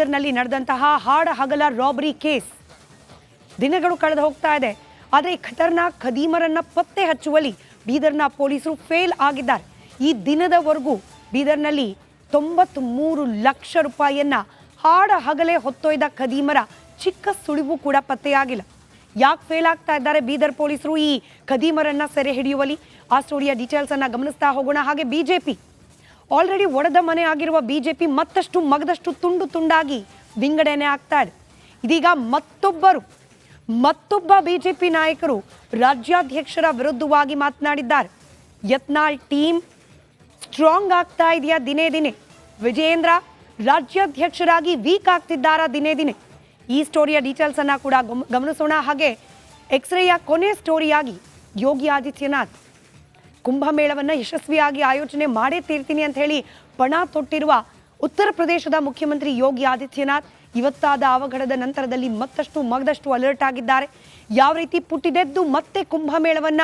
ಬೀದರ್ನಲ್ಲಿ ನಡೆದಂತಹ ಹಾಡ ಹಗಲ ರಾಬರಿ ಕೇಸ್. ದಿನಗಳು ಕಳೆದು ಹೋಗ್ತಾ ಇದೆ. ಆದರೆ ಖತರ್ನಾಕ್ ಖದೀಮರನ್ನ ಪತ್ತೆ ಹಚ್ಚುವಲ್ಲಿ ಬೀದರ್ನ ಪೊಲೀಸರು ಫೇಲ್ ಆಗಿದ್ದಾರೆ. ಈ ದಿನದವರೆಗೂ ಬೀದರ್ನಲ್ಲಿ ತೊಂಬತ್ಮೂರು ಲಕ್ಷ ರೂಪಾಯಿಯನ್ನ ಹಾಡ ಹಗಲೇ ಹೊತ್ತೊಯ್ದ ಖದೀಮರ ಚಿಕ್ಕ ಸುಳಿವು ಕೂಡ ಪತ್ತೆಯಾಗಿಲ್ಲ. ಯಾಕೆ ಫೇಲ್ ಆಗ್ತಾ ಇದ್ದಾರೆ ಬೀದರ್ ಪೊಲೀಸರು ಈ ಖದೀಮರನ್ನ ಸೆರೆ ಹಿಡಿಯುವಲ್ಲಿ? ಆ ಸ್ಟೋರಿಯ ಡೀಟೇಲ್ಸ್ ಅನ್ನ ಗಮನಿಸ್ತಾ ಹೋಗೋಣ. ಹಾಗೆ ಬಿಜೆಪಿ ಆಲ್ರೆಡಿ ಒಡೆದ ಮನೆ ಆಗಿರುವ ಬಿಜೆಪಿ ಮತ್ತಷ್ಟು ಮಗದಷ್ಟು ತುಂಡು ತುಂಡಾಗಿ ವಿಂಗಡಣೆ ಆಗ್ತಾ ಇದೆ. ಇದೀಗ ಮತ್ತೊಬ್ಬರು, ಮತ್ತೊಬ್ಬ ಬಿಜೆಪಿ ನಾಯಕರು ರಾಜ್ಯಾಧ್ಯಕ್ಷರ ವಿರುದ್ಧವಾಗಿ ಮಾತನಾಡಿದ್ದಾರೆ. ಯತ್ನಾಳ್ ಟೀಮ್ ಸ್ಟ್ರಾಂಗ್ ಆಗ್ತಾ ಇದೆಯಾ ದಿನೇ ದಿನೇ? ವಿಜಯೇಂದ್ರ ರಾಜ್ಯಾಧ್ಯಕ್ಷರಾಗಿ ವೀಕ್ ಆಗ್ತಿದ್ದಾರಾ ದಿನೇ ದಿನೇ? ಈ ಸ್ಟೋರಿಯ ಡೀಟೇಲ್ಸ್ ಅನ್ನ ಕೂಡ ಗಮ- ಗಮನಿಸೋಣ. ಹಾಗೆ ಎಕ್ಸ್ರೇಯ ಕೊನೆ ಸ್ಟೋರಿಯಾಗಿ ಯೋಗಿ ಆದಿತ್ಯನಾಥ್ ಕುಂಭಮೇಳವನ್ನು ಯಶಸ್ವಿಯಾಗಿ ಆಯೋಜನೆ ಮಾಡೇ ತೀರ್ತೀನಿ ಅಂತ ಹೇಳಿ ಪಣ ತೊಟ್ಟಿರುವ ಉತ್ತರ ಪ್ರದೇಶದ ಮುಖ್ಯಮಂತ್ರಿ ಯೋಗಿ ಆದಿತ್ಯನಾಥ್ ಇವತ್ತಾದ ಅವಘಡದ ನಂತರದಲ್ಲಿ ಮತ್ತಷ್ಟು ಮಗದಷ್ಟು ಅಲರ್ಟ್ ಆಗಿದ್ದಾರೆ. ಯಾವ ರೀತಿ ಪುಟ್ಟಿದೆದ್ದು ಮತ್ತೆ ಕುಂಭಮೇಳವನ್ನ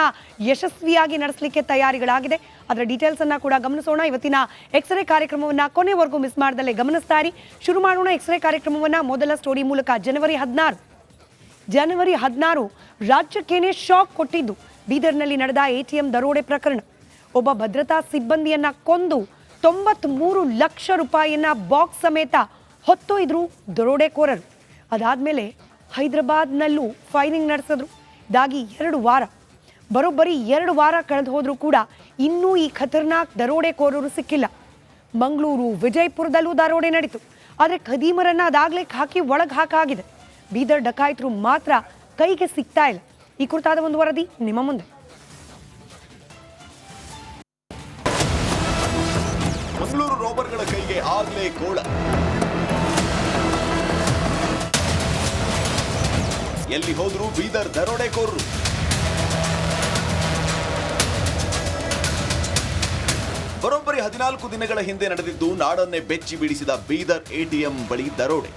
ಯಶಸ್ವಿಯಾಗಿ ನಡೆಸಲಿಕ್ಕೆ ತಯಾರಿಗಳಾಗಿದೆ. ಅದರ ಡೀಟೇಲ್ಸ್ ಅನ್ನ ಕೂಡ ಗಮನಿಸೋಣ. ಇವತ್ತಿನ ಎಕ್ಸ್ರೇ ಕಾರ್ಯಕ್ರಮವನ್ನ ಕೊನೆವರೆಗೂ ಮಿಸ್ ಮಾಡ್ದಲ್ಲೇ ಗಮನಿಸ್ತಾ ಇರಿ ಶುರು ಮಾಡೋಣ ಎಕ್ಸ್ರೇ ಕಾರ್ಯಕ್ರಮವನ್ನ ಮೊದಲ ಸ್ಟೋರಿ ಮೂಲಕ. ಜನವರಿ ಹದಿನಾರು. ಜನವರಿ ಹದಿನಾರು ರಾಜ್ಯಕ್ಕೇನೆ ಶಾಕ್ ಕೊಟ್ಟಿದ್ದು. ಬೀದರ್ನಲ್ಲಿ ನಡೆದ ಎಟಿಎಂ ದರೋಡೆ ಪ್ರಕರಣ. ಒಬ್ಬ ಭದ್ರತಾ ಸಿಬ್ಬಂದಿಯನ್ನ ಕೊಂದು ತೊಂಬತ್ಮೂರು ಲಕ್ಷ ರೂಪಾಯಿಯನ್ನ ಬಾಕ್ಸ್ ಸಮೇತ ಹೊತ್ತೊಯ್ದರು ದರೋಡೆಕೋರರು. ಅದಾದಮೇಲೆ ಹೈದರಾಬಾದ್ನಲ್ಲೂ ಫೈರಿಂಗ್ ನಡೆಸಿದ್ರು. ಇದಾಗಿ ಎರಡು ವಾರ. ಬರೋಬ್ಬರಿ ಎರಡು ವಾರ ಕಳೆದು ಹೋದರೂ ಕೂಡ ಇನ್ನೂ ಈ ಖತರ್ನಾಕ್ ದರೋಡೆಕೋರರು ಸಿಕ್ಕಿಲ್ಲ. ಮಂಗಳೂರು, ವಿಜಯಪುರದಲ್ಲೂ ದರೋಡೆ ನಡೀತು. ಆದರೆ ಖದೀಮರನ್ನು ಅದಾಗಲೇ ಹಾಕಿ ಒಳಗೆ ಹಾಕಾಗಿದೆ. ಬೀದರ್ ಡಕಾಯಿತರು ಮಾತ್ರ ಕೈಗೆ ಸಿಗ್ತಾ ಇಲ್ಲ. ಈ ಕುರಿತಾದ ಒಂದು ವರದಿ ನಿಮ್ಮ ಮುಂದೆ. ಮಂಗಳೂರು ರೋಬರ್ಗಳ ಕೈಗೆ ಆಗ್ಲೇ ಕೋಳ. ಎಲ್ಲಿ ಹೋದ್ರು ಬೀದರ್ ದರೋಡೆಕೋರರು ಬರೋಬ್ಬರಿ ಹದಿನಾಲ್ಕು ದಿನಗಳ ಹಿಂದೆ ನಡೆದಿದ್ದು ನಾಡನ್ನೇ ಬೆಚ್ಚಿ ಬೀಡಿಸಿದ ಬೀದರ್ ಎಟಿಎಂ ಬಳಿ ದರೋಡೆ.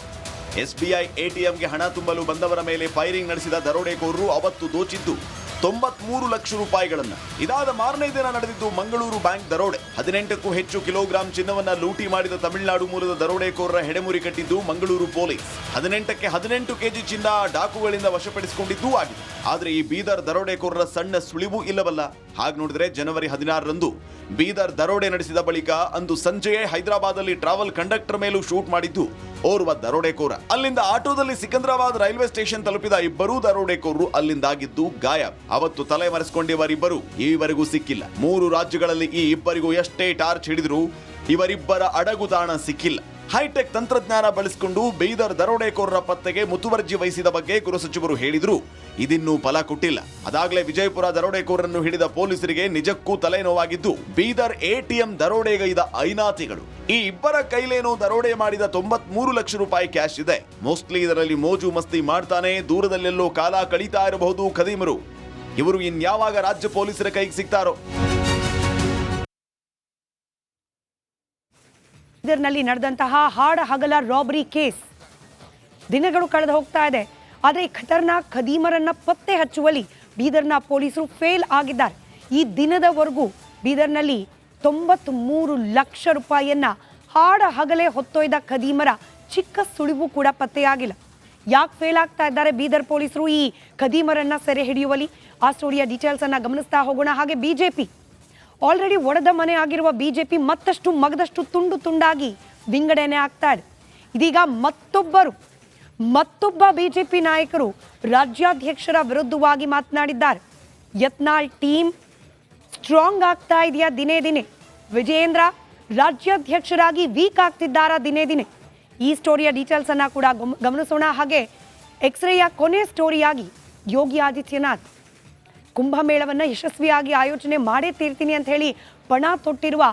ಎಸ್ಬಿಐ ಎಟಿಎಂಗೆ ಹಣ ತುಂಬಲು ಬಂದವರ ಮೇಲೆ ಫೈರಿಂಗ್ ನಡೆಸಿದ ದರೋಡೆಕೋರರು ಅವತ್ತು ದೋಚಿದ್ದು ತೊಂಬತ್ಮೂರು ಲಕ್ಷ ರೂಪಾಯಿಗಳನ್ನು. ಇದಾದ ಮಾರನೇ ದಿನ ನಡೆದಿದ್ದು ಮಂಗಳೂರು ಬ್ಯಾಂಕ್ ದರೋಡೆ. ಹದಿನೆಂಟಕ್ಕೂ ಹೆಚ್ಚು ಕಿಲೋಗ್ರಾಂ ಚಿನ್ನವನ್ನ ಲೂಟಿ ಮಾಡಿದ ತಮಿಳುನಾಡು ಮೂಲದ ದರೋಡೆಕೋರರ ಹೆಡೆಮುರಿ ಕಟ್ಟಿದ್ದು ಮಂಗಳೂರು ಪೊಲೀಸ್. ಹದಿನೆಂಟಕ್ಕೆ ಹದಿನೆಂಟು ಕೆಜಿ ಚಿನ್ನ ಡಾಕುಗಳಿಂದ ವಶಪಡಿಸಿಕೊಂಡಿದ್ದೂ ಆಗಿದೆ. ಆದರೆ ಈ ಬೀದರ್ ದರೋಡೆಕೋರರ ಸಣ್ಣ ಸುಳಿವು ಇಲ್ಲವಲ್ಲ. ಹಾಗೆ ನೋಡಿದ್ರೆ ಜನವರಿ ಹದಿನಾರರಂದು ಬೀದರ್ ದರೋಡೆ ನಡೆಸಿದ ಬಳಿಕ ಅಂದು ಸಂಜೆಯೇ ಹೈದರಾಬಾದಲ್ಲಿ ಟ್ರಾವೆಲ್ ಕಂಡಕ್ಟರ್ ಮೇಲೂ ಶೂಟ್ ಮಾಡಿದ್ದು ಓರ್ವ ದರೋಡೆಕೋರ. ಅಲ್ಲಿಂದ ಆಟೋದಲ್ಲಿ ಸಿಕಂದ್ರಾಬಾದ್ ರೈಲ್ವೆ ಸ್ಟೇಷನ್ ತಲುಪಿದ ಇಬ್ಬರೂ ದರೋಡೆಕೋರರು ಅಲ್ಲಿಂದಾಗಿದ್ದು ಗಾಯ ಅವತ್ತು ತಲೆ ಮರೆಸಿಕೊಂಡಿವರಿಬ್ಬರು ಈವರೆಗೂ ಸಿಕ್ಕಿಲ್ಲ. ಮೂರು ರಾಜ್ಯಗಳಲ್ಲಿ ಈ ಇಬ್ಬರಿಗೂ ಎಷ್ಟೇ ಟಾರ್ಚ್ ಹಿಡಿದ್ರು ಇವರಿಬ್ಬರ ಅಡಗುದಾಣ ಸಿಕ್ಕಿಲ್ಲ. ಹೈಟೆಕ್ ತಂತ್ರಜ್ಞಾನ ಬಳಸಿಕೊಂಡು ಬೀದರ್ ದರೋಡೆಕೋರರ ಪತ್ತೆಗೆ ಮುತುವರ್ಜಿ ವಹಿಸಿದ ಬಗ್ಗೆ ಗೃಹ ಸಚಿವರು ಹೇಳಿದ್ರು. ಇದಿನ್ನೂ ಫಲ ಕೊಟ್ಟಿಲ್ಲ. ಅದಾಗಲೇ ವಿಜಯಪುರ ದರೋಡೆಕೋರನ್ನು ಹಿಡಿದ ಪೊಲೀಸರಿಗೆ ನಿಜಕ್ಕೂ ತಲೆನೋವಾಗಿದ್ದು, ಬೀದರ್ ಎಟಿಎಂ ದರೋಡೆಗೈದ ಐನಾತಿಗಳು ಈ ಇಬ್ಬರ ಕೈಲೇನೋ ದರೋಡೆ ಮಾಡಿದ ತೊಂಬತ್ಮೂರು ಲಕ್ಷ ರೂಪಾಯಿ ಕ್ಯಾಶ್ ಇದೆ. ಮೋಸ್ಟ್ಲಿ ಇದರಲ್ಲಿ ಮೋಜು ಮಸ್ತಿ ಮಾಡ್ತಾನೆ, ದೂರದಲ್ಲೆಲ್ಲೋ ಕಾಲ ಕಳೀತಾ ಇರಬಹುದು ಖದೀಮರು. ಇವರು ಇನ್ಯಾವಾಗ ರಾಜ್ಯ ಪೊಲೀಸರ ಕೈಗೆ ಸಿಗ್ತಾರೋ? ಬೀದರ್ನಲ್ಲಿ ನಡೆದಂತಹ ಹಾಡ ಹಗಲ ರಾಬರಿ ಕೇಸ್. ದಿನಗಳು ಕಳೆದು ಹೋಗ್ತಾ ಇದೆ. ಆದರೆ ಈ ಖತರ್ನಾಕ್ ಖದೀಮರನ್ನ ಪತ್ತೆ ಹಚ್ಚುವಲ್ಲಿ ಬೀದರ್ನ ಪೊಲೀಸರು ಫೇಲ್ ಆಗಿದ್ದಾರೆ. ಈ ದಿನದವರೆಗೂ ಬೀದರ್ನಲ್ಲಿ ತೊಂಬತ್ಮೂರು ಲಕ್ಷ ರೂಪಾಯಿಯನ್ನ ಹಾಡ ಹಗಲೇ ಹೊತ್ತೊಯ್ದ ಖದೀಮರ ಚಿಕ್ಕ ಸುಳಿವು ಕೂಡ ಪತ್ತೆಯಾಗಿಲ್ಲ. ಯಾಕೆ ಫೇಲ್ ಆಗ್ತಾ ಇದ್ದಾರೆ ಬೀದರ್ ಪೊಲೀಸರು ಈ ಖದೀಮರನ್ನ ಸೆರೆ ಹಿಡಿಯುವಲ್ಲಿ? ಆ ಸ್ಟೋರಿಯ ಡೀಟೇಲ್ಸ್ ಅನ್ನ ಗಮನಿಸ್ತಾ ಹೋಗೋಣ. ಹಾಗೆ ಬಿಜೆಪಿ ಆಲ್ರೆಡಿ ಒಡೆದ ಮನೆ ಆಗಿರುವ ಬಿಜೆಪಿ ಮತ್ತಷ್ಟು ಮಗದಷ್ಟು ತುಂಡು ತುಂಡಾಗಿ ವಿಂಗಡಣೆ ಆಗ್ತಾ ಇದೆ. ಇದೀಗ ಮತ್ತೊಬ್ಬರು, ಮತ್ತೊಬ್ಬ ಬಿಜೆಪಿ ನಾಯಕರು ರಾಜ್ಯಾಧ್ಯಕ್ಷರ ವಿರುದ್ಧವಾಗಿ ಮಾತನಾಡಿದ್ದಾರೆ. ಯತ್ನಾಳ್ ಟೀಮ್ ಸ್ಟ್ರಾಂಗ್ ಆಗ್ತಾ ಇದೆಯಾ ದಿನೇ ದಿನೇ? ವಿಜಯೇಂದ್ರ ರಾಜ್ಯಾಧ್ಯಕ್ಷರಾಗಿ ವೀಕ್ ಆಗ್ತಿದ್ದಾರಾ ದಿನೇ ದಿನೇ? ಈ ಸ್ಟೋರಿಯ ಡೀಟೇಲ್ಸನ್ನು ಕೂಡ ಗಮ- ಗಮನಿಸೋಣ. ಹಾಗೆ ಎಕ್ಸ್ರೇಯ ಕೊನೆ ಸ್ಟೋರಿಯಾಗಿ ಯೋಗಿ ಆದಿತ್ಯನಾಥ್ ಕುಂಭಮೇಳವನ್ನು ಯಶಸ್ವಿಯಾಗಿ ಆಯೋಜನೆ ಮಾಡೇ ತೀರ್ತೀನಿ ಅಂತ ಹೇಳಿ ಪಣ ತೊಟ್ಟಿರುವ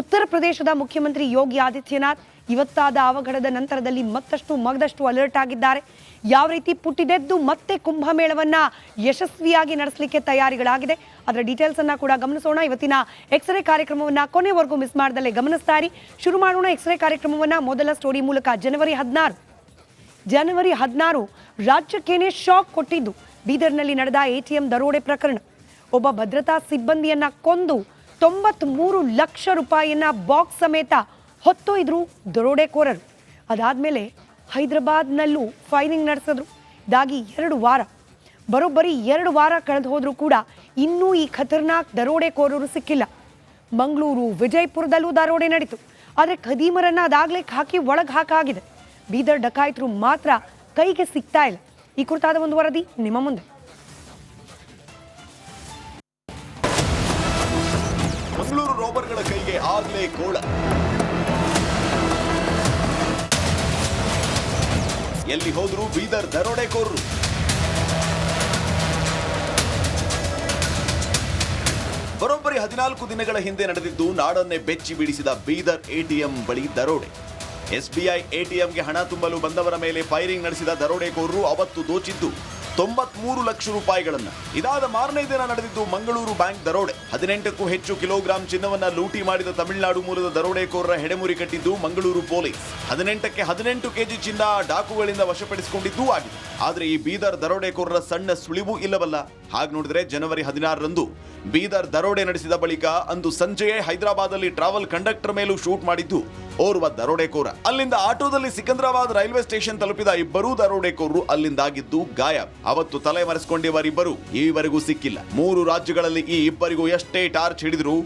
ಉತ್ತರ ಪ್ರದೇಶದ ಮುಖ್ಯಮಂತ್ರಿ ಯೋಗಿ ಆದಿತ್ಯನಾಥ್ ಇವತ್ತಾದ ಅವಘಡದ ನಂತರದಲ್ಲಿ ಮತ್ತಷ್ಟು ಮಗದಷ್ಟು ಅಲರ್ಟ್ ಆಗಿದ್ದಾರೆ. ಯಾವ ರೀತಿ ಪುಟ್ಟಿದೆದ್ದು ಮತ್ತೆ ಕುಂಭಮೇಳವನ್ನ ಯಶಸ್ವಿಯಾಗಿ ನಡೆಸಲಿಕ್ಕೆ ತಯಾರಿಗಳಾಗಿದೆ. ಅದರ ಡೀಟೇಲ್ಸ್ ಅನ್ನ ಕೂಡ ಗಮನಿಸೋಣ. ಇವತ್ತಿನ ಎಕ್ಸ್ರೇ ಕಾರ್ಯಕ್ರಮವನ್ನ ಕೊನೆವರೆಗೂ ಮಿಸ್ ಮಾಡ್ದಲ್ಲೇ ಗಮನಿಸ್ತಾ ಇರಿ. ಶುರು ಮಾಡೋಣ ಎಕ್ಸ್ರೇ ಕಾರ್ಯಕ್ರಮವನ್ನ ಮೊದಲ ಸ್ಟೋರಿ ಮೂಲಕ. ಜನವರಿ ಹದಿನಾರು. ಜನವರಿ ಹದಿನಾರು ರಾಜ್ಯಕ್ಕೇನೆ ಶಾಕ್ ಕೊಟ್ಟಿದ್ದು. ಬೀದರ್ನಲ್ಲಿ ನಡೆದ ಎಟಿಎಂ ದರೋಡೆ ಪ್ರಕರಣ. ಒಬ್ಬ ಭದ್ರತಾ ಸಿಬ್ಬಂದಿಯನ್ನ ಕೊಂದು ತೊಂಬತ್ಮೂರು ಲಕ್ಷ ರೂಪಾಯಿಯನ್ನ ಬಾಕ್ಸ್ ಸಮೇತ ಹೊತ್ತೊಯ್ದ್ರು ದರೋಡೆಕೋರರು. ಅದಾದಮೇಲೆ ಹೈದರಾಬಾದ್ನಲ್ಲೂ ಫೈರಿಂಗ್ ನಡೆಸಿದ್ರು. ಇದಾಗಿ ಎರಡು ವಾರ. ಬರೋಬ್ಬರಿ ಎರಡು ವಾರ ಕಳೆದು ಹೋದರೂ ಕೂಡ ಇನ್ನೂ ಈ ಖತರ್ನಾಕ್ ದರೋಡೆಕೋರರು ಸಿಕ್ಕಿಲ್ಲ. ಮಂಗಳೂರು, ವಿಜಯಪುರದಲ್ಲೂ ದರೋಡೆ ನಡೀತು. ಆದರೆ ಖದೀಮರನ್ನು ಅದಾಗಲೇ ಹಾಕಿ ಒಳಗೆ ಹಾಕಾಗಿದೆ. ಬೀದರ್ ಡಕಾಯಿತರು ಮಾತ್ರ ಕೈಗೆ ಸಿಗ್ತಾ ಇಲ್ಲ. ಈ ಕುರಿತಾದ ಒಂದು ವರದಿ ನಿಮ್ಮ ಮುಂದೆ. ಮಂಗಳೂರು ರೋಬರ್ಗಳ ಕೈಗೆ ಆಗ್ಲೇ ಕೋಳ. ಎಲ್ಲಿ ಹೋದ್ರು ಬೀದರ್ ದರೋಡೆಕೋರರು ಬರೋಬ್ಬರಿ ಹದಿನಾಲ್ಕು ದಿನಗಳ ಹಿಂದೆ ನಡೆದಿದ್ದು ನಾಡನ್ನೇ ಬೆಚ್ಚಿ ಬೀಡಿಸಿದ ಬೀದರ್ ಎಟಿಎಂ ಬಳಿ ದರೋಡೆ. ಎಸ್ಬಿಐ ಎಟಿಎಂಗೆ ಹಣ ತುಂಬಲು ಬಂದವರ ಮೇಲೆ ಫೈರಿಂಗ್ ನಡೆಸಿದ ದರೋಡೆಕೋರರು ಅವತ್ತು ದೋಚಿದ್ದು. ತೊಂಬತ್ಮೂರು ಲಕ್ಷ ರೂಪಾಯಿಗಳನ್ನ. ಇದಾದ ಮಾರನೇ ದಿನ ನಡೆದಿದ್ದು ಮಂಗಳೂರು ಬ್ಯಾಂಕ್ ದರೋಡೆ. ಹದಿನೆಂಟಕ್ಕೂ ಹೆಚ್ಚು ಕಿಲೋಗ್ರಾಂ ಚಿನ್ನವನ್ನ ಲೂಟಿ ಮಾಡಿದ ತಮಿಳುನಾಡು ಮೂಲದ ದರೋಡೆಕೋರರ ಹೆಡೆಮುರಿ ಕಟ್ಟಿದ್ದು ಮಂಗಳೂರು ಪೊಲೀಸ್. ಹದಿನೆಂಟಕ್ಕೆ ಹದಿನೆಂಟು ಕೆಜಿ ಚಿನ್ನ ಡಾಕುಗಳಿಂದ ವಶಪಡಿಸಿಕೊಂಡಿದ್ದೂ ಆಗಿದೆ. ಆದರೆ ಈ ಬೀದರ್ ದರೋಡೆಕೋರರ ಸಣ್ಣ ಸುಳಿವು ಇಲ್ಲವಲ್ಲ? ಹಾಗೆ ನೋಡಿದ್ರೆ ಜನವರಿ ಹದಿನಾರರಂದು ಬೀದರ್ ದರೋಡೆ ನಡೆಸಿದ ಬಳಿಕ ಅಂದು ಸಂಜೆಯೇ ಹೈದರಾಬಾದಲ್ಲಿ ಟ್ರಾವೆಲ್ ಕಂಡಕ್ಟರ್ ಮೇಲೂ ಶೂಟ್ ಮಾಡಿದ್ದು ಓರ್ವ ದರೋಡೆಕೋರ. ಅಲ್ಲಿಂದ ಆಟೋದಲ್ಲಿ ಸಿಕಂದ್ರಾಬಾದ್ ರೈಲ್ವೆ ಸ್ಟೇಷನ್ ತಲುಪಿದ ಇಬ್ಬರೂ ದರೋಡೆಕೋರರು ಅಲ್ಲಿಂದಾಗಿದ್ದು ಗಾಯಬ್. ಅವತ್ತು ತಲೆ ಮರೆಸಿಕೊಂಡಿವರಿಬ್ಬರು ಈವರೆಗೂ ಸಿಕ್ಕಿಲ್ಲ. ಮೂರು ರಾಜ್ಯಗಳಲ್ಲಿ ಈ ಇಬ್ಬರಿಗೂ ಎಷ್ಟೇ ಟಾರ್ಚ್ ಹಿಡಿದ್ರು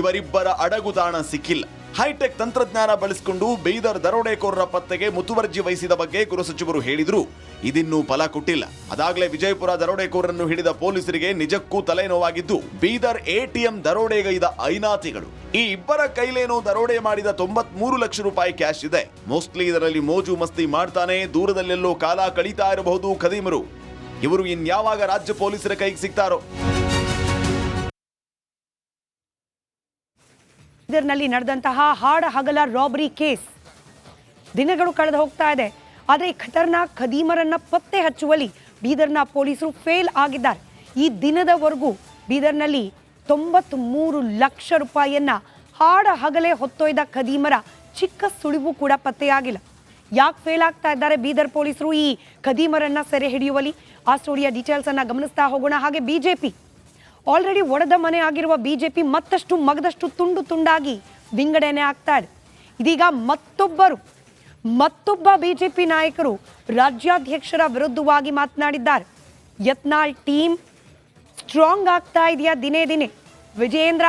ಇವರಿಬ್ಬರ ಅಡಗುದಾಣ ಸಿಕ್ಕಿಲ್ಲ. ಹೈಟೆಕ್ ತಂತ್ರಜ್ಞಾನ ಬಳಸಿಕೊಂಡು ಬೀದರ್ ದರೋಡೆಕೋರರ ಪತ್ತೆಗೆ ಮುತುವರ್ಜಿ ವಹಿಸಿದ ಬಗ್ಗೆ ಗೃಹ ಸಚಿವರು ಹೇಳಿದ್ರು. ಇದಿನ್ನೂ ಫಲ ಕೊಟ್ಟಿಲ್ಲ. ಅದಾಗಲೇ ವಿಜಯಪುರ ದರೋಡೆಕೋರರನ್ನು ಹಿಡಿದ ಪೊಲೀಸರಿಗೆ ನಿಜಕ್ಕೂ ತಲೆನೋವಾಗಿದ್ದು, ಬೀದರ್ ಎಟಿಎಂ ದರೋಡೆಗೈದ ಐನಾತಿಗಳು ಈ ಇಬ್ಬರ ಕೈಲೇನೋ ದರೋಡೆ ಮಾಡಿದ ತೊಂಬತ್ಮೂರು ಲಕ್ಷ ರೂಪಾಯಿ ಕ್ಯಾಶ್ ಇದೆ. ಮೋಸ್ಟ್ಲಿ ಇದರಲ್ಲಿ ಮೋಜು ಮಸ್ತಿ ಮಾಡ್ತಾನೆ, ದೂರದಲ್ಲೆಲ್ಲೋ ಕಾಲ ಕಳೀತಾ ಇರಬಹುದು ಖದೀಮರು. ಇವರು ಇನ್ಯಾವಾಗ ರಾಜ್ಯ ಪೊಲೀಸರ ಕೈಗೆ ಸಿಗ್ತಾರೋ? ಬೀದರ್ನಲ್ಲಿ ನಡೆದಂತಹ ಹಾಡ ಹಗಲ ರಾಬರಿ ಕೇಸ್. ದಿನಗಳು ಕಳೆದು ಹೋಗ್ತಾ ಇದೆ. ಆದರೆ ಈ ಖತರ್ನಾಕ್ ಖದೀಮರನ್ನ ಪತ್ತೆ ಹಚ್ಚುವಲ್ಲಿ ಬೀದರ್ನ ಪೊಲೀಸರು ಫೇಲ್ ಆಗಿದ್ದಾರೆ. ಈ ದಿನದವರೆಗೂ ಬೀದರ್ನಲ್ಲಿ ತೊಂಬತ್ಮೂರು ಲಕ್ಷ ರೂಪಾಯಿಯನ್ನ ಹಾಡ ಹಗಲೇ ಹೊತ್ತೊಯ್ದ ಖದೀಮರ ಚಿಕ್ಕ ಸುಳಿವು ಕೂಡ ಪತ್ತೆಯಾಗಿಲ್ಲ. ಯಾಕೆ ಫೇಲ್ ಆಗ್ತಾ ಇದ್ದಾರೆ? ಬೀದರ್ ಪೊಲೀಸರು ಈ ಖದೀಮರನ್ನ ಸೆರೆ ಹಿಡಿಯುವಲ್ಲಿ? ಆ ಸ್ಟೋರಿಯ ಡೀಟೇಲ್ಸ್ ಅನ್ನ ಗಮನಿಸ್ತಾ ಹೋಗೋಣ. ಹಾಗೆ ಬಿಜೆಪಿ ಆಲ್ರೆಡಿ ಒಡೆದ ಮನೆ ಆಗಿರುವ ಬಿಜೆಪಿ ಮತ್ತಷ್ಟು ಮಗದಷ್ಟು ತುಂಡು ತುಂಡಾಗಿ ವಿಂಗಡಣೆ ಆಗ್ತಾ ಇದೆ. ಇದೀಗ ಮತ್ತೊಬ್ಬರು, ಮತ್ತೊಬ್ಬ ಬಿಜೆಪಿ ನಾಯಕರು ರಾಜ್ಯಾಧ್ಯಕ್ಷರ ವಿರುದ್ಧವಾಗಿ ಮಾತನಾಡಿದ್ದಾರೆ. ಯತ್ನಾಳ್ ಟೀಮ್ ಸ್ಟ್ರಾಂಗ್ ಆಗ್ತಾ ಇದೆಯಾ ದಿನೇ ದಿನೇ? ವಿಜಯೇಂದ್ರ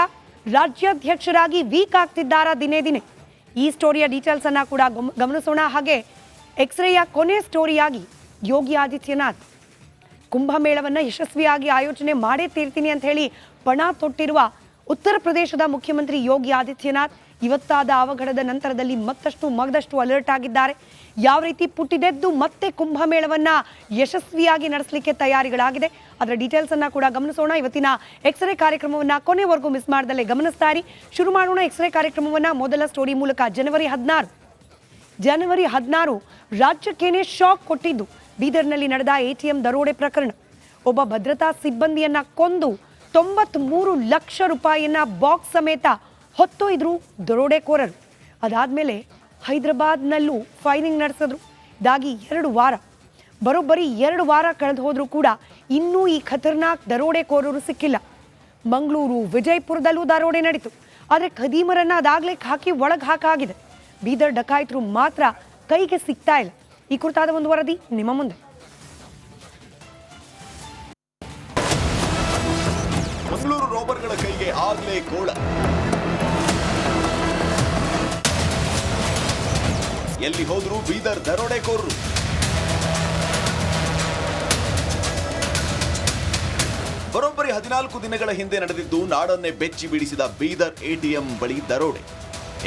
ರಾಜ್ಯಾಧ್ಯಕ್ಷರಾಗಿ ವೀಕ್ ಆಗ್ತಿದ್ದಾರಾ ದಿನೇ ದಿನೇ? ಈ ಸ್ಟೋರಿಯ ಡೀಟೇಲ್ಸ್ ಅನ್ನ ಕೂಡ ಗಮ- ಗಮನಿಸೋಣ. ಹಾಗೆ ಎಕ್ಸ್ರೇಯ ಕೊನೆ ಸ್ಟೋರಿಯಾಗಿ ಯೋಗಿ ಆದಿತ್ಯನಾಥ್ ಕುಂಭಮೇಳವನ್ನು ಯಶಸ್ವಿಯಾಗಿ ಆಯೋಜನೆ ಮಾಡೇ ತೀರ್ತೀನಿ ಅಂತ ಹೇಳಿ ಪಣ ತೊಟ್ಟಿರುವ ಉತ್ತರ ಪ್ರದೇಶದ ಮುಖ್ಯಮಂತ್ರಿ ಯೋಗಿ ಆದಿತ್ಯನಾಥ್ ಇವತ್ತಾದ ಅವಘಡದ ನಂತರದಲ್ಲಿ ಮತ್ತಷ್ಟು ಮಗದಷ್ಟು ಅಲರ್ಟ್ ಆಗಿದ್ದಾರೆ. ಯಾವ ರೀತಿ ಪುಟ್ಟಿದೆದ್ದು ಮತ್ತೆ ಕುಂಭಮೇಳವನ್ನ ಯಶಸ್ವಿಯಾಗಿ ನಡೆಸಲಿಕ್ಕೆ ತಯಾರಿಗಳಾಗಿದೆ. ಅದರ ಡೀಟೇಲ್ಸ್ ಅನ್ನ ಕೂಡ ಗಮನಿಸೋಣ. ಇವತ್ತಿನ ಎಕ್ಸ್ರೇ ಕಾರ್ಯಕ್ರಮವನ್ನ ಕೊನೆವರೆಗೂ ಮಿಸ್ ಮಾಡದಲ್ಲೇ ಗಮನಿಸ್ತಾ ಇರಿ. ಶುರು ಮಾಡೋಣ ಎಕ್ಸ್ರೇ ಕಾರ್ಯಕ್ರಮವನ್ನ ಮೊದಲ ಸ್ಟೋರಿ ಮೂಲಕ. ಜನವರಿ ಹದಿನಾರು. ಜನವರಿ ಹದಿನಾರು ರಾಜ್ಯಕ್ಕೇನೆ ಶಾಕ್ ಕೊಟ್ಟಿದ್ದು. ಬೀದರ್ನಲ್ಲಿ ನಡೆದ ಎಟಿಎಂ ದರೋಡೆ ಪ್ರಕರಣ. ಒಬ್ಬ ಭದ್ರತಾ ಸಿಬ್ಬಂದಿಯನ್ನ ಕೊಂದು ತೊಂಬತ್ಮೂರು ಲಕ್ಷ ರೂಪಾಯಿಯನ್ನ ಬಾಕ್ಸ್ ಸಮೇತ ಹೊತ್ತೊಯ್ದರು ದರೋಡೆಕೋರರು. ಅದಾದ್ಮೇಲೆ ಹೈದರಾಬಾದ್ನಲ್ಲೂ ಫೈರಿಂಗ್ ನಡೆಸಿದ್ರು. ಇದಾಗಿ ಎರಡು ವಾರ. ಬರೋಬ್ಬರಿ ಎರಡು ವಾರ ಕಳೆದು ಹೋದರೂ ಕೂಡ ಇನ್ನೂ ಈ ಖತರ್ನಾಕ್ ದರೋಡೆಕೋರರು ಸಿಕ್ಕಿಲ್ಲ. ಮಂಗಳೂರು, ವಿಜಯಪುರದಲ್ಲೂ ದರೋಡೆ ನಡೀತು. ಆದರೆ ಖದೀಮರನ್ನು ಅದಾಗಲೇ ಹಾಕಿ ಒಳಗೆ ಹಾಕಾಗಿದೆ ಬೀದರ್ ಡಕಾಯಿತರು ಮಾತ್ರ ಕೈಗೆ ಸಿಗ್ತಾ ಇಲ್ಲ. ಈ ಕುರಿತಾದ ಒಂದು ವರದಿ ನಿಮ್ಮ ಮುಂದೆ. ಮಂಗಳೂರು ರೋಬರ್ಗಳ ಕೈಗೆ ಆಗ್ಲೇ ಕೋಳ ಎಲ್ಲಿ ಹೋದ್ರು ಬೀದರ್ ದರೋಡೆಕೋರರು ಬರೋಬ್ಬರಿ ಹದಿನಾಲ್ಕು ದಿನಗಳ ಹಿಂದೆ ನಡೆದಿದ್ದು ನಾಡನ್ನೇ ಬೆಚ್ಚಿ ಬೀಡಿಸಿದ ಬೀದರ್ ಎಟಿಎಂ ಬಳಿ ದರೋಡೆ.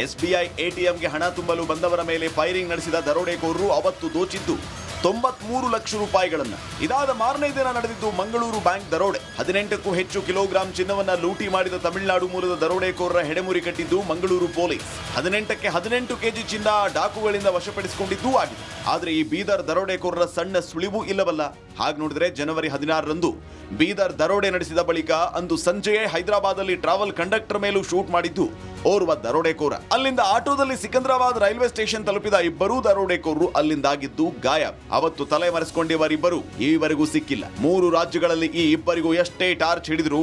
ಎಸ್ಬಿಐ ಎಟಿಎಂಗೆ ಹಣ ತುಂಬಲು ಬಂದವರ ಮೇಲೆ ಫೈರಿಂಗ್ ನಡೆಸಿದ ದರೋಡೆಕೋರರು ಅವತ್ತು ದೋಚಿದ್ದು. ತೊಂಬತ್ಮೂರು ಲಕ್ಷ ರೂಪಾಯಿಗಳನ್ನ. ಇದಾದ ಮಾರನೇ ದಿನ ನಡೆದಿದ್ದು ಮಂಗಳೂರು ಬ್ಯಾಂಕ್ ದರೋಡೆ. ಹದಿನೆಂಟಕ್ಕೂ ಹೆಚ್ಚು ಕಿಲೋಗ್ರಾಂ ಚಿನ್ನವನ್ನ ಲೂಟಿ ಮಾಡಿದ ತಮಿಳುನಾಡು ಮೂಲದ ದರೋಡೆಕೋರರ ಹೆಡೆಮುರಿ ಕಟ್ಟಿದ್ದು ಮಂಗಳೂರು ಪೊಲೀಸ್. ಹದಿನೆಂಟಕ್ಕೆ ಹದಿನೆಂಟು ಕೆಜಿ ಚಿನ್ನ ಡಾಕುಗಳಿಂದ ವಶಪಡಿಸಿಕೊಂಡಿದ್ದೂ ಆಗಿದೆ. ಆದರೆ ಈ ಬೀದರ್ ದರೋಡೆಕೋರರ ಸಣ್ಣ ಸುಳಿವು ಇಲ್ಲವಲ್ಲ. ಹಾಗೆ ನೋಡಿದ್ರೆ ಜನವರಿ ಹದಿನಾರರಂದು ಬೀದರ್ ದರೋಡೆ ನಡೆಸಿದ ಬಳಿಕ ಅಂದು ಸಂಜೆಯೇ ಹೈದರಾಬಾದಲ್ಲಿ ಟ್ರಾವೆಲ್ ಕಂಡಕ್ಟರ್ ಮೇಲೂ ಶೂಟ್ ಮಾಡಿದ್ದು, ಓರ್ವ ದರೋಡೆಕೋರ. ಅಲ್ಲಿಂದ ಆಟೋದಲ್ಲಿ ಸಿಕಂದ್ರಾಬಾದ್ ರೈಲ್ವೆ ಸ್ಟೇಷನ್ ತಲುಪಿದ ಇಬ್ಬರೂ ದರೋಡೆಕೋರರು ಅಲ್ಲಿಂದಾಗಿದ್ದು ಗಾಯ ಅವತ್ತು ತಲೆ ಮರೆಸಿಕೊಂಡಿವರಿಬ್ಬರು ಈವರೆಗೂ ಸಿಕ್ಕಿಲ್ಲ. ಮೂರು ರಾಜ್ಯಗಳಲ್ಲಿ ಈ ಇಬ್ಬರಿಗೂ ಎಷ್ಟೇ ಟಾರ್ಚ್ ಹಿಡಿದ್ರು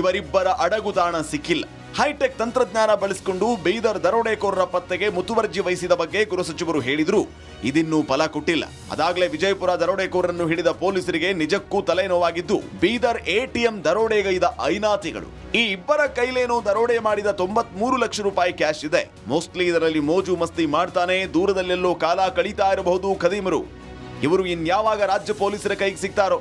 ಇವರಿಬ್ಬರ ಅಡಗುದಾಣ ಸಿಕ್ಕಿಲ್ಲ. ಹೈಟೆಕ್ ತಂತ್ರಜ್ಞಾನ ಬಳಸಿಕೊಂಡು ಬೀದರ್ ದರೋಡೆಕೋರರ ಪತ್ತೆಗೆ ಮುತುವರ್ಜಿ ವಹಿಸಿದ ಬಗ್ಗೆ ಗೃಹ ಸಚಿವರು ಹೇಳಿದ್ರು. ಇದಿನ್ನೂ ಫಲ ಕೊಟ್ಟಿಲ್ಲ. ಅದಾಗಲೇ ವಿಜಯಪುರ ದರೋಡೆಕೋರರನ್ನು ಹಿಡಿದ ಪೊಲೀಸರಿಗೆ ನಿಜಕ್ಕೂ ತಲೆನೋವಾಗಿದ್ದು, ಬೀದರ್ ಎಟಿಎಂ ದರೋಡೆಗೈದ ಐನಾತಿಗಳು ಈ ಇಬ್ಬರ ಕೈಲೇನೋ ದರೋಡೆ ಮಾಡಿದ ತೊಂಬತ್ಮೂರು ಲಕ್ಷ ರೂಪಾಯಿ ಕ್ಯಾಶ್ ಇದೆ. ಮೋಸ್ಟ್ಲಿ ಇದರಲ್ಲಿ ಮೋಜು ಮಸ್ತಿ ಮಾಡ್ತಾನೆ, ದೂರದಲ್ಲೆಲ್ಲೋ ಕಾಲ ಕಳೀತಾ ಇರಬಹುದು ಖದೀಮರು. ಇವರು ಇನ್ಯಾವಾಗ ರಾಜ್ಯ ಪೊಲೀಸರ ಕೈಗೆ ಸಿಗ್ತಾರೋ?